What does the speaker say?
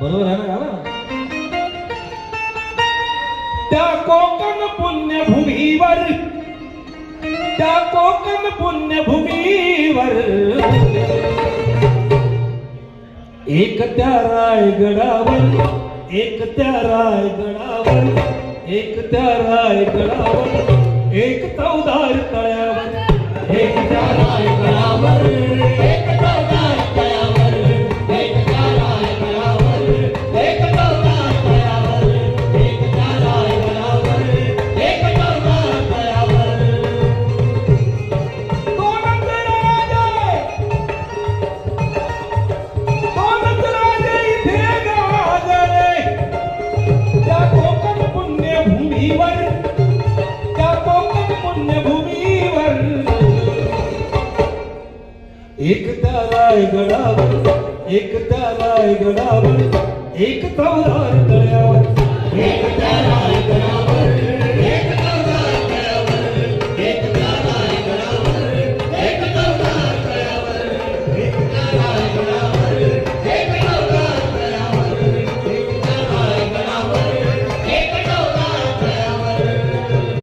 बरोबर आहे ना गाणं? त्या कोकण पुण्यभूमीवर त्या कोकण पुण्यभूमीवर एक त्या रायगडावर एक त्या रायगडावर एक त्या रायगडावर एक चौदार तळ एक रायगडावर एक रायगडावर एक चौदार तळ्यावर.